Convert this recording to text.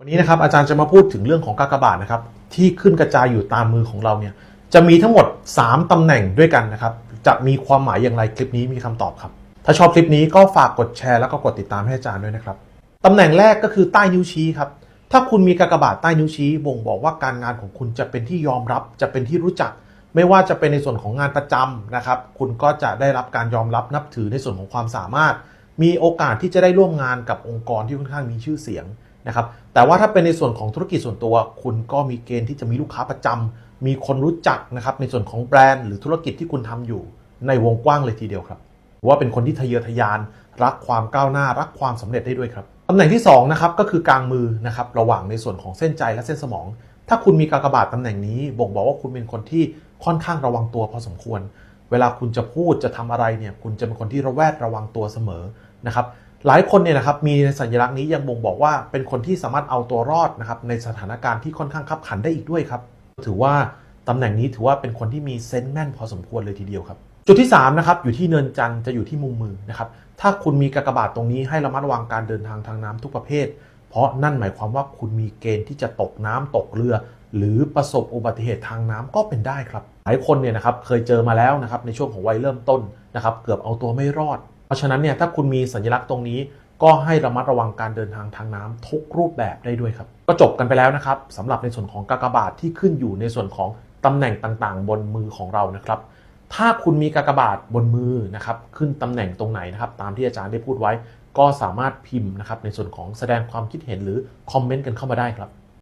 วันนี้นะครับอาจารย์จะมาพูดถึงเรื่องของกากบาทนะครับที่ขึ้นกระจายอยู่ตามมือของเราเนี่ยจะมีทั้งหมด 3ตำแหน่งด้วยกันนะครับจะมีความหมายอย่างไรคลิปนี้มีคำตอบครับ ถ้าชอบคลิปนี้ก็ฝากกดแชร์แล้วก็กดติดตามให้อาจารย์ด้วยนะครับตำแหน่งแรกก็คือใต้นิ้วชี้ครับถ้าคุณมีกากบาทใต้นิ้วชี้บ่งบอกว่าการงานของคุณจะเป็นที่ยอมรับ จะเป็นที่รู้จัก ไม่ว่าจะเป็นในส่วนของงานประจำนะครับ คุณก็จะได้รับการยอมรับนับถือในส่วนของความสามารถ มีโอกาสที่จะได้ร่วมงานกับองค์กรที่ค่อนข้างมีชื่อเสียง นะครับแต่ว่าถ้าเป็นในส่วนของธุรกิจส่วนตัว คุณก็มีเกณฑ์ที่จะมีลูกค้าประจำมีคนรู้จักนะครับในส่วนของแบรนด์หรือธุรกิจที่คุณทำอยู่ในวงกว้างเลยทีเดียวครับว่าเป็นคนที่ทะเยอทะยาน รักความก้าวหน้ารักความสำเร็จได้ด้วยครับตำแหน่งที่สองนะครับก็คือกลางมือนะครับระหว่างในส่วนของเส้นใจและเส้นสมอง ถ้าคุณมีกากบาทตำแหน่งนี้บ่งบอกว่าคุณเป็นคนที่ค่อนข้างระวังตัวพอสมควร เวลาคุณจะพูดจะทำอะไรเนี่ยคุณจะเป็นคนที่ระแวดระวังตัวเสมอนะครับ หลายคนเนี่ยนะครับมีสัญลักษณ์นี้ยังบ่งบอกว่าเป็นคนที่สามารถเอาตัวรอดนะครับในสถานการณ์ที่ค่อนข้างขับขันได้อีกด้วยครับ ถือว่าตำแหน่งนี้ถือว่าเป็นคนที่มีเซนส์แม่นพอสมควรเลยทีเดียวครับ จุดที่3นะครับอยู่ที่เนินจันทร์จะอยู่ที่มุมมือนะครับถ้าคุณมีกากบาทตรงนี้ให้ระมัดระวังการเดินทางทางน้ำทุกประเภท เพราะนั่นหมายความว่าคุณมีเกณฑ์ที่จะตกน้ำตกเรือ หรือประสบอุบัติเหตุทางน้ำก็เป็นได้ครับ หลายคนเนี่ยนะครับเคยเจอมาแล้วนะครับในช่วงของวัยเริ่มต้นนะครับเกือบเอาตัวไม่รอด เพราะฉะนั้นเนี่ยถ้าคุณมีสัญลักษณ์ตรงนี้ ก็ให้ระมัดระวังการเดินทางทางน้ำทุกรูปแบบได้ด้วยครับก็จบกันไปแล้วนะครับสำหรับในส่วนของกากบาทที่ขึ้นอยู่ในส่วนของตำแหน่งต่างๆ บนมือของเรานะครับ ถ้าคุณมีกากบาทบนมือนะครับขึ้นตำแหน่งตรงไหนนะครับตามที่อาจารย์ได้พูดไว้ ก็สามารถพิมพ์นะครับในส่วนของแสดงความคิดเห็นหรือคอมเมนต์กันเข้ามาได้ครับ